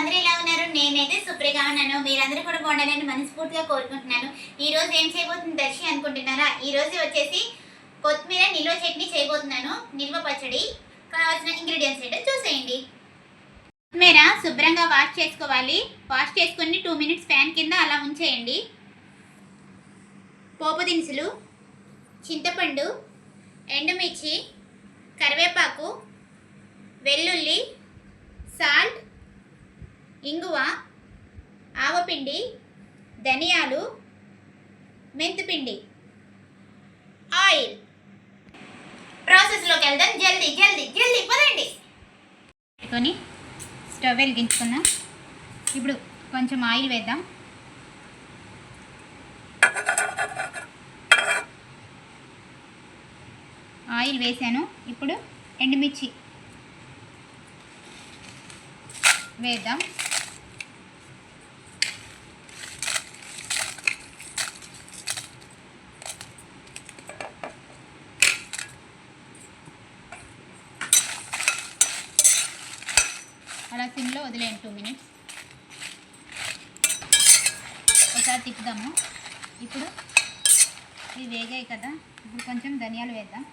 అందరూ ఎలా ఉన్నారు? నేనైతే సూపర్గా ఉన్నాను. మీరందరూ కూడా బాగుండాలని మనస్ఫూర్తిగా కోరుకుంటున్నాను. ఈ రోజు ఏం చేయబోతుంది దర్శి అనుకుంటున్నారా? ఈ రోజు వచ్చేసి కొత్తిమీర నిల్వ చట్నీ చేయబోతున్నాను. నిల్వ పచ్చడి. కావాల్సిన ఇంగ్రీడియంట్స్ ఏంటో చూసేయండి. కొత్తిమీర శుభ్రంగా వాష్ చేసుకోవాలి. వాష్ చేసుకుని టూ మినిట్స్ ఫ్యాన్ కింద అలా ఉంచేయండి. పోపు దినుసులు చింతపండు ఎండుమిర్చి కరివేపాకు వెల్లుల్లి సాల్ట్ ఇంగువ ఆవపిండి ధనియాలు మెంతిపిండి. ఆయిల్. ప్రాసెస్లోకి వెళ్దాం. జల్దీ జల్దీ జల్దీ పదండి. పెట్టుకొని స్టవ్ వెలిగించుకుందాం ఇప్పుడు కొంచెం ఆయిల్ వేద్దాం. ఆయిల్ వేసాను. ఇప్పుడు ఎండుమిర్చి వేద్దాం. అలా వదిలేయండి టూ మినిట్స్. ఒకసారి తిప్పుదాము. ఇప్పుడు ఇవి వేగాయి కదా. ఇప్పుడు కొంచెం ధనియాలు వేద్దాం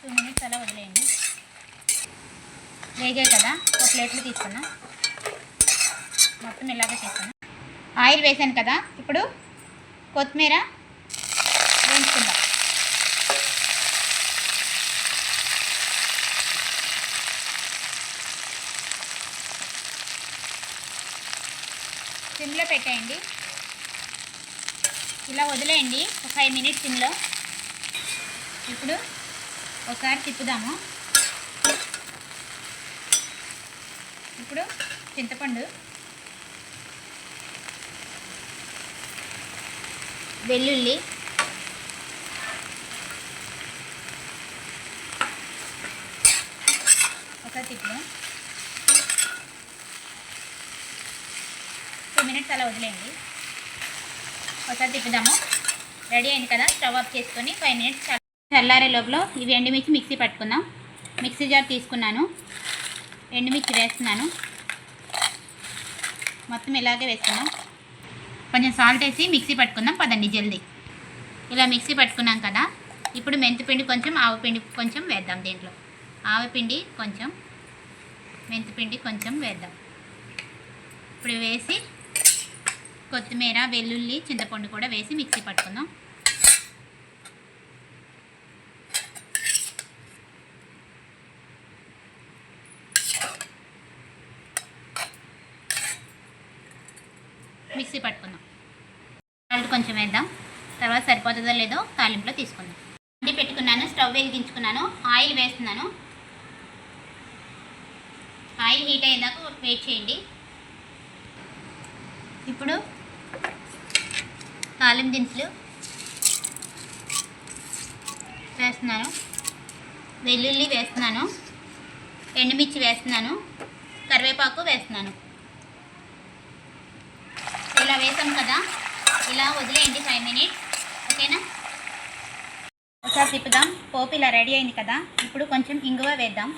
టూ మినిట్స్ అలా వదిలేయండి వేగాయి కదా ఒక ప్లేట్లు తీసుకున్నా. మొత్తం ఇలాగే తీసుకున్నా ఆయిల్ వేసాను కదా ఇప్పుడు కొత్తిమీర వేయించుకుందాం. సిమ్లో పెట్టేయండి. ఇలా వదిలేయండి ఒక ఫైవ్ మినిట్స్ సిమ్లో. ఇప్పుడు ఒకసారి తిప్పుదాము. ఇప్పుడు చింతపండు. వెల్లుల్లి. ఒకసారి తిప్పుదాం టూ మినిట్స్ అలా వదిలేయండి. ఒకసారి తిప్పుదాము. రెడీ అయింది కదా? స్టవ్ ఆఫ్ చేసుకొని ఫైవ్ మినిట్స్ చల్లారే లోపల ఇవి ఎండుమిర్చి మిక్సీ పట్టుకుందాం. మిక్సీ జార్ తీసుకున్నాను. ఎండుమిర్చి వేస్తున్నాను. మొత్తం ఇలాగే వేస్తున్నాం కొంచెం సాల్ట్ వేసి మిక్సీ పట్టుకుందాం. పదండి జల్దీ. ఇలా మిక్సీ పట్టుకున్నాం కదా ఇప్పుడు మెంతిపిండి కొంచెం ఆవపిండి కొంచెం వేద్దాం దీంట్లో. ఆవపిండి కొంచెం మెంతిపిండి కొంచెం వేద్దాం. ఇప్పుడు వేసి కొత్తిమీర వెల్లుల్లి చింతపండు కూడా వేసి మిక్సీ పట్టుకుందాం. మిక్సీ పట్టుకుందాం. సాల్ట్ కొంచెం వేద్దాం. తర్వాత సరిపోతుందో లేదో తాలింపులో తీసుకుందాం. వండి పెట్టుకున్నాను స్టవ్ వెలిగించుకున్నాను ఆయిల్ వేస్తున్నాను. ఆయిల్ హీట్ అయ్యేదాకా వెయిట్ చేయండి. ఇప్పుడు తాలింపు దినుసులు వేస్తున్నాను. వెల్లుల్లి వేస్తున్నాను. ఎండుమిర్చి వేస్తున్నాను. కరివేపాకు వేస్తున్నాను. వేసాం కదా? ఇలా వదిలేయండి ఫైవ్ మినిట్స్. ఓకేనా? ఒకసారి తిప్పుదాం. పోపు ఇలా రెడీ అయింది కదా? ఇప్పుడు కొంచెం ఇంగువ వేద్దాం.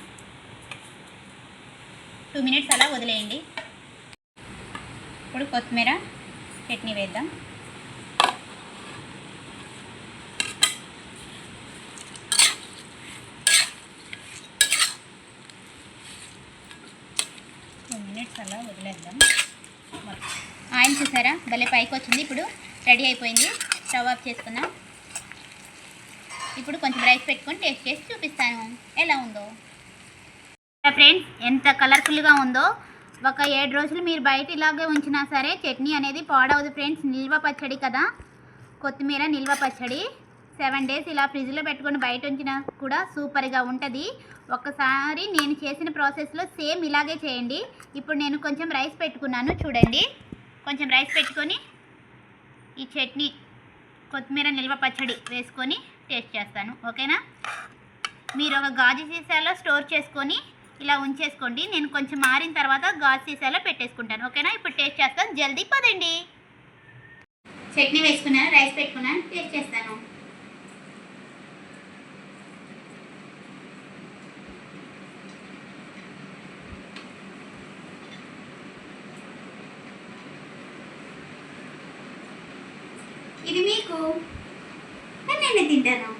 టూ మినిట్స్ అలా వదిలేయండి. ఇప్పుడు కొత్తిమీర చట్నీ వేద్దాం. టూ మినిట్స్ అలా వదిలేద్దాం. ఆయిల్ చూసారా? భలే పైకి వచ్చింది. ఇప్పుడు రెడీ అయిపోయింది. స్టవ్ ఆఫ్ చేసుకుందాం ఇప్పుడు కొంచెం రైస్ పెట్టుకొని టేస్ట్ చేసి చూపిస్తాను. ఎలా ఉందో. ఫ్రెండ్స్? ఎంత కలర్ఫుల్గా ఉందో. ఒక ఏడు రోజులు మీరు బయట ఇలాగే ఉంచినా సరే చట్నీ అనేది పాడవదు ఫ్రెండ్స్. నిల్వ పచ్చడి కదా. కొత్తిమీర నిల్వ పచ్చడి. సెవెన్ డేస్ ఇలా ఫ్రిడ్జ్లో పెట్టుకొని బయట ఉంచినా కూడా సూపర్గా ఉంటుంది. ఒకసారి నేను చేసిన ప్రాసెస్లో సేమ్ ఇలాగే చేయండి. ఇప్పుడు నేను కొంచెం రైస్ పెట్టుకున్నాను చూడండి. కొంచెం రైస్ పెట్టుకొని ఈ చట్నీ కొత్తిమీర నిల్వ పచ్చడి వేసుకొని టేస్ట్ చేస్తాను. ఓకేనా? మీరు ఒక గాజు సీసాలో స్టోర్ చేసుకొని ఇలా ఉంచేసుకోండి. నేను కొంచెం మారిన తర్వాత గాజు సీసాలో పెట్టేసుకుంటాను. ఓకేనా? ఇప్పుడు టేస్ట్ చేస్తాను. జల్దీ పదండి. చట్నీ వేసుకున్నాను రైస్ పెట్టుకున్నాను టేస్ట్ చేస్తాను. తీసుకో. అని నేను తింటాను?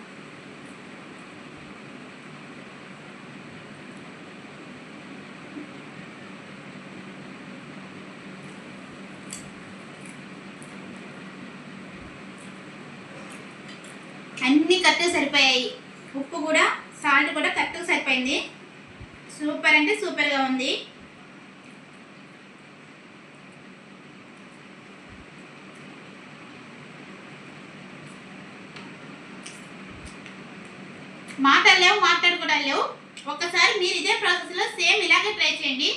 అన్ని కరెక్ట్గా సరిపోయాయి. ఉప్పు కూడా సాల్ట్ కూడా కరెక్ట్గా సరిపోయింది. సూపర్ అంటే సూపర్గా ఉంది. మాటలు లేవు కూడా లేవు ఒకసారి మీరు ఇదే ప్రాసెస్లో సేమ్ ఇలాగే ట్రై చేయండి.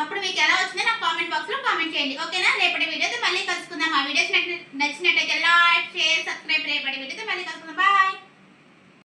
అప్పుడు మీకు ఎలా వచ్చిందో నాకు కామెంట్ బాక్స్లో కామెంట్ చేయండి. ఓకేనా? రేపటి వీడియోతో మళ్ళీ కలుసుకుందాం. ఆ వీడియోస్ నచ్చినట్టయితే లైక్ షేర్ సబ్స్క్రైబ్ రేపటి వీడియోతో మళ్ళీ కలుసుకుందాం. బాయ్